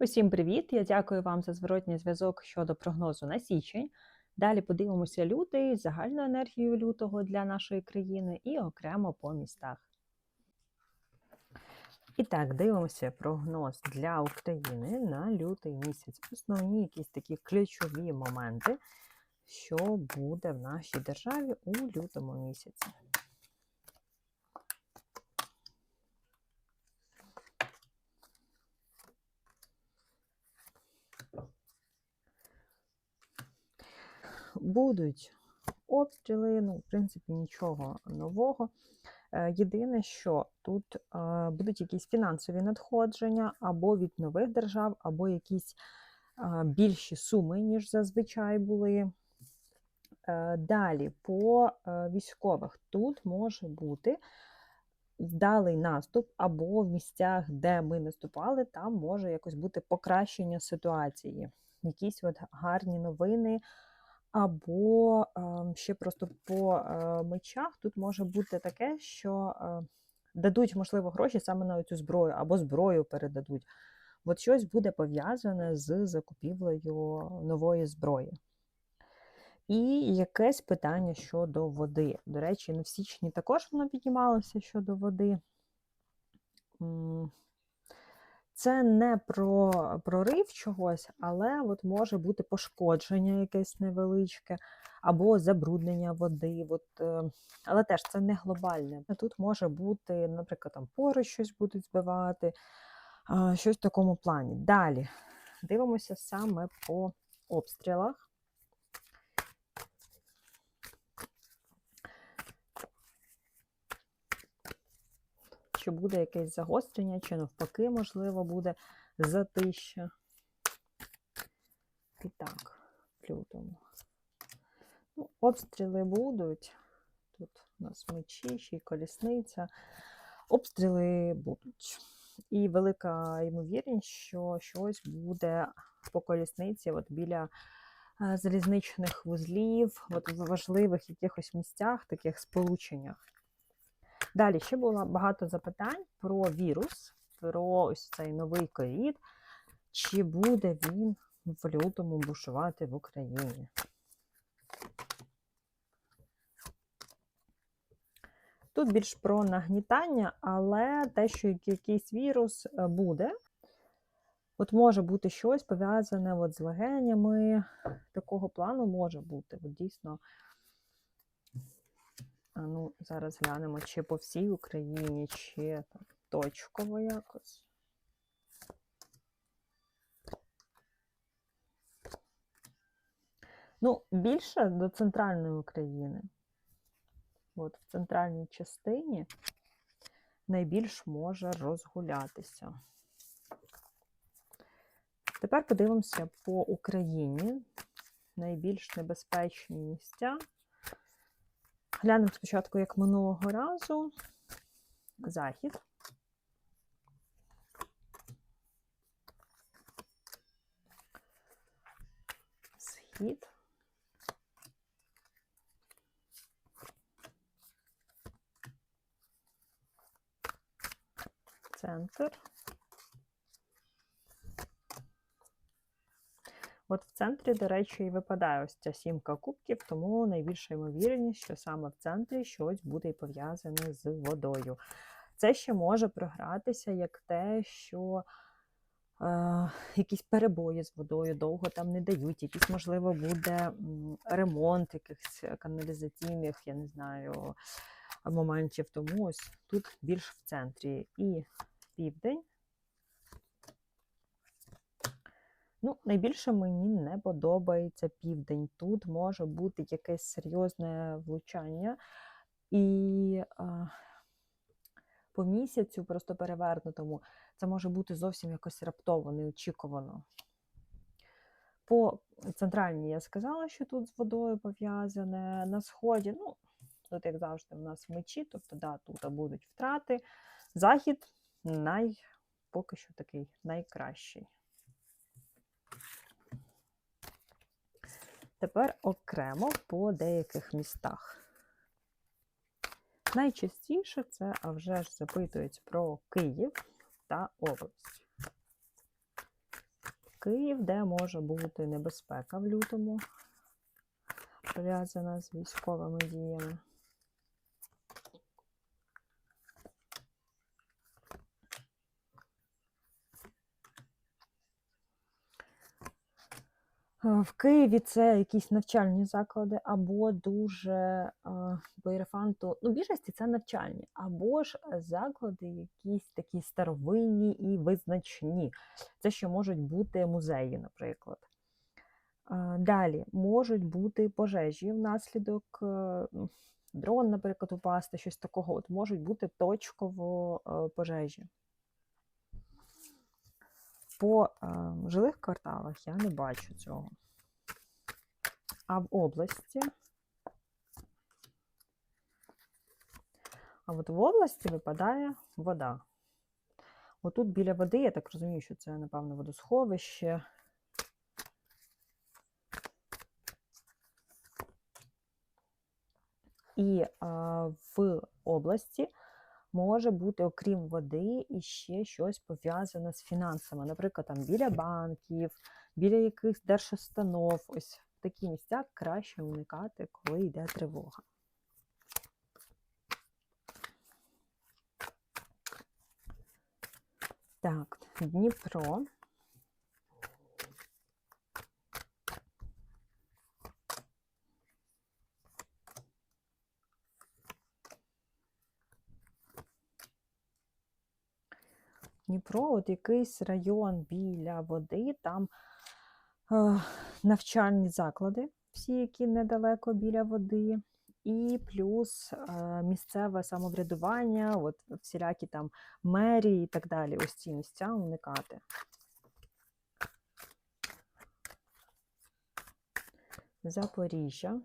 Усім привіт! Я дякую вам за зворотній зв'язок щодо прогнозу на січень. Далі подивимося лютий, загальну енергію лютого для нашої країни і окремо по містах. І так, дивимося прогноз для України на лютий місяць. Основні якісь такі ключові моменти, що буде в нашій державі у лютому місяці. Будуть обстріли, ну, в принципі, нічого нового. Е, Єдине, що тут е, будуть якісь фінансові надходження або від нових держав, або якісь е, більші суми, ніж зазвичай були. Далі по військових тут може бути вдалий наступ, або в місцях, де ми наступали, там може якось бути покращення ситуації. Якісь от гарні новини. Або е, ще просто по е, мечах тут може бути таке, що е, дадуть, можливо, гроші саме на цю зброю, або зброю передадуть. От щось буде пов'язане з закупівлею нової зброї. І якесь питання щодо води. До речі, на в січні також воно піднімалося щодо води. Це не про прорив чогось, але от може бути пошкодження якесь невеличке, або забруднення води. От, е, але теж це не глобальне. Тут може бути, наприклад, там поруч щось будуть збивати, щось в такому плані. Далі дивимося саме по обстрілах. Чи буде якесь загострення, чи навпаки, можливо, буде затища. І так, в лютому. Ну, обстріли будуть. Тут у нас мечі, ще й колісниця. Обстріли будуть. І велика ймовірність, що щось буде по колісниці от біля е, залізничних вузлів, от в важливих якихось місцях, таких сполученнях. Далі ще було багато запитань про вірус, про ось цей новий ковід. Чи буде він в лютому бушувати в Україні? Тут більш про нагнітання, але те, що якийсь вірус е, буде, от може бути щось пов'язане от з легенями, такого плану може бути. От дійсно, ну, зараз глянемо, чи по всій Україні, чи там, точково якось. Ну, більше до центральної України. От в центральній частині найбільш може розгулятися. Тепер подивимося по Україні найбільш небезпечні місця. Глянемо спочатку, як минулого разу. Захід. Схід. Центр. От в центрі, до речі, і випадає ось ця сімка кубків, тому найбільша ймовірність, що саме в центрі щось буде пов'язане з водою. Це ще може програтися як те, що е, якісь перебої з водою довго там не дають, якийсь, можливо, буде ремонт якихось каналізаційних, я не знаю, моментів. Тому ось тут більш в центрі. І південь. Ну, найбільше мені не подобається південь. Тут може бути якесь серйозне влучання. І а, по місяцю, просто перевернутому, це може бути зовсім якось раптово, неочікувано. По центральній я сказала, що тут з водою пов'язане. На сході, ну, тут, як завжди, у нас мечі, тобто, да, тут будуть втрати. Захід най, поки що такий найкращий. Тепер окремо по деяких містах. Найчастіше це, а вже ж запитують про Київ та область. Київ, де може бути небезпека в лютому, пов'язана з військовими діями. В Києві це якісь навчальні заклади, або дуже е, по Єрефанту, ну, більшості це навчальні, або ж е, заклади якісь такі старовинні і визначні. Це ще можуть бути музеї, наприклад. Е, Далі можуть бути пожежі внаслідок е, ну, дрон, наприклад, упасти, щось такого. От можуть бути точково е, пожежі. По е, жилих кварталах я не бачу цього. А в області. А от в області випадає вода. Отут біля води, я так розумію, що це, напевно, водосховище. І а, в області може бути, окрім води, і ще щось пов'язане з фінансами. Наприклад, там біля банків, біля якихось держустанов. Ось в такі місця краще уникати, коли йде тривога. Так, Дніпро. Дніпро, от якийсь район біля води, там е, навчальні заклади, всі, які недалеко біля води, і плюс е, місцеве самоврядування, от всілякі там мерії і так далі. Ось ці місця уникати. Запоріжжя.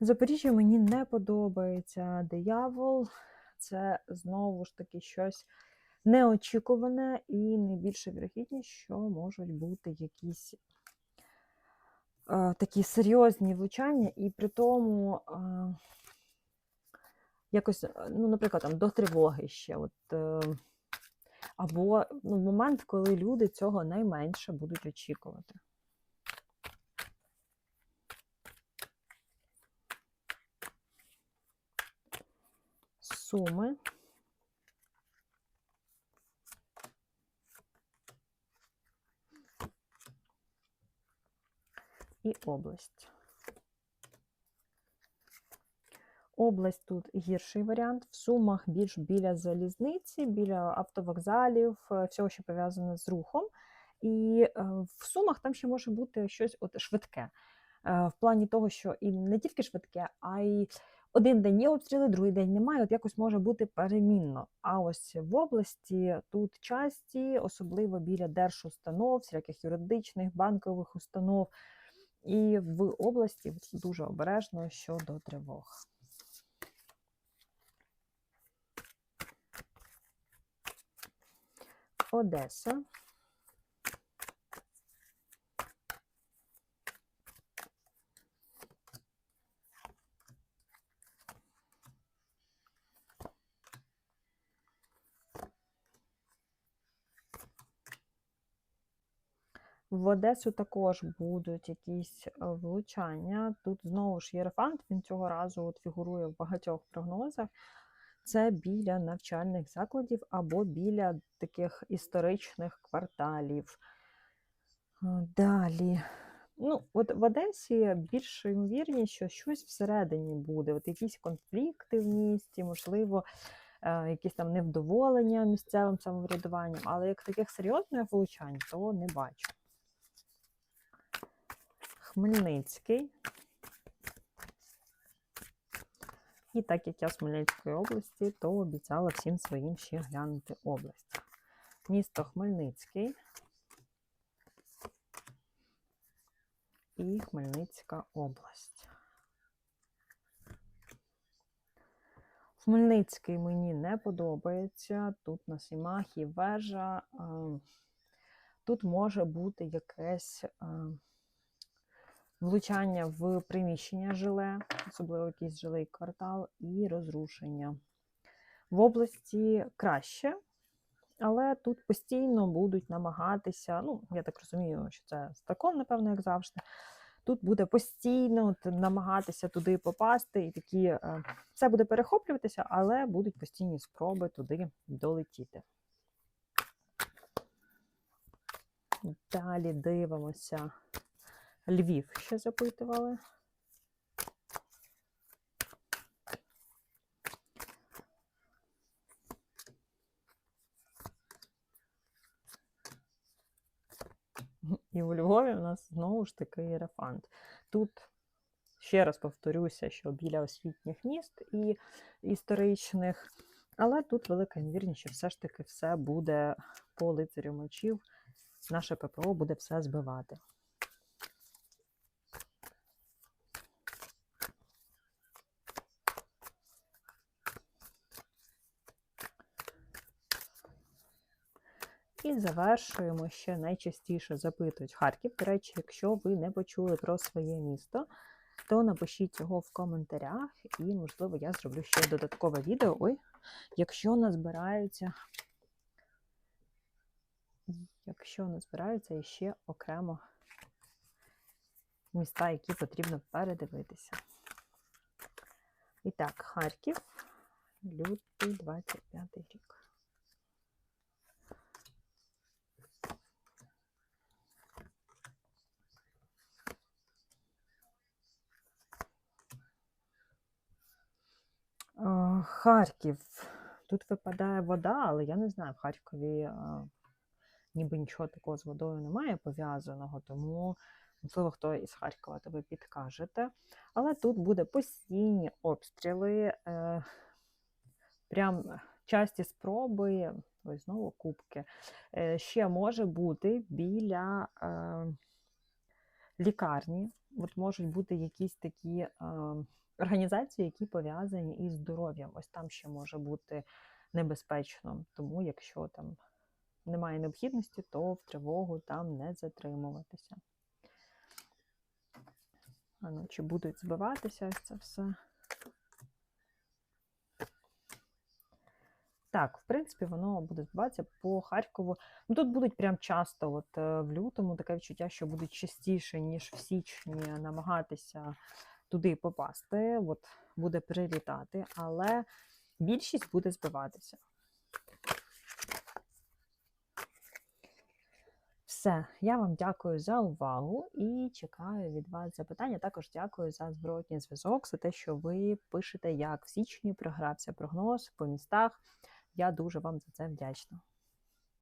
Запоріжжя мені не подобається диявол. Це знову ж таки щось неочікуване і найбільша вірогідність, що можуть бути якісь е, такі серйозні влучання, і при тому е, якось, е, ну, наприклад, там до тривоги ще. От, е, або ну, момент, коли люди цього найменше будуть очікувати. Суми. І область. Область тут гірший варіант. В Сумах більш біля залізниці, біля автовокзалів, е, всього, що пов'язане з рухом. І е, в Сумах там ще може бути щось от швидке. Е, В плані того, що і не тільки швидке, а й один день є обстріли, другий день немає. От якось може бути перемінно. А ось в області тут часті, особливо біля держустанов, всяких юридичних, банкових установ. І в області дуже обережно щодо тривог. Одеса. В Одесу також будуть якісь е, влучання. Тут знову ж Єрефант, він цього разу от фігурує в багатьох прогнозах. Це біля навчальних закладів або біля таких історичних кварталів. Е, Далі. Ну, от в Одесі більш ймовірність, що щось всередині буде. От якісь конфлікти в місті, можливо, е, якісь там невдоволення місцевим самоврядуванням, але як таких серйозних влучань, то не бачу. Хмельницький. І так як я з Хмельницької області, то обіцяла всім своїм ще глянути область. Місто Хмельницький і Хмельницька область. Хмельницький мені не подобається. Тут на Сімахі вежа. е, Тут може бути якесь е, влучання в приміщення жиле, особливо якийсь жилий квартал, і розрушення. В області краще, але тут постійно будуть намагатися, ну, я так розумію, що це стакон, напевно, як завжди. Тут буде постійно намагатися туди попасти, і такі е, все буде перехоплюватися, але будуть постійні спроби туди долетіти. Далі дивимося. Львів ще запитували. І у Львові у нас знову ж таки єрафант. Тут ще раз повторюся, що біля освітніх міст і історичних, але тут велика ймовірність, що все ж таки все буде по лицарю мечів. Наше ППО буде все збивати. І завершуємо ще найчастіше запитують Харків. До речі, якщо ви не почули про своє місто, то напишіть його в коментарях, і, можливо, я зроблю ще додаткове відео. Ой, якщо назбираються, якщо назбираються іще окремо міста, які потрібно передивитися. І так, Харків, лютий 25 рік. Харків. Тут випадає вода, але я не знаю, в Харкові ніби нічого такого з водою немає пов'язаного, тому, можливо, хто із Харкова ви підкажете. Але тут буде постійні обстріли, е, прям часті спроби, ось знову кубки. Е, Ще може бути біля е, лікарні. От можуть бути якісь такі. Організації, які пов'язані із здоров'ям. Ось там ще може бути небезпечно. Тому, якщо там немає необхідності, то в тривогу там не затримуватися. А ну, чи будуть збиватися ось це все? Так, в принципі, воно буде збиватися по Харкову. Ну тут будуть прям часто, от е, в лютому, таке відчуття, що будуть частіше, ніж в січні, намагатися туди попасти, от буде прилітати, але більшість буде збиватися. Все, я вам дякую за увагу і чекаю від вас запитання. Також дякую за зворотній зв'язок, за те, що ви пишете, як в січні програвся прогноз по містах. Я дуже вам за це вдячна.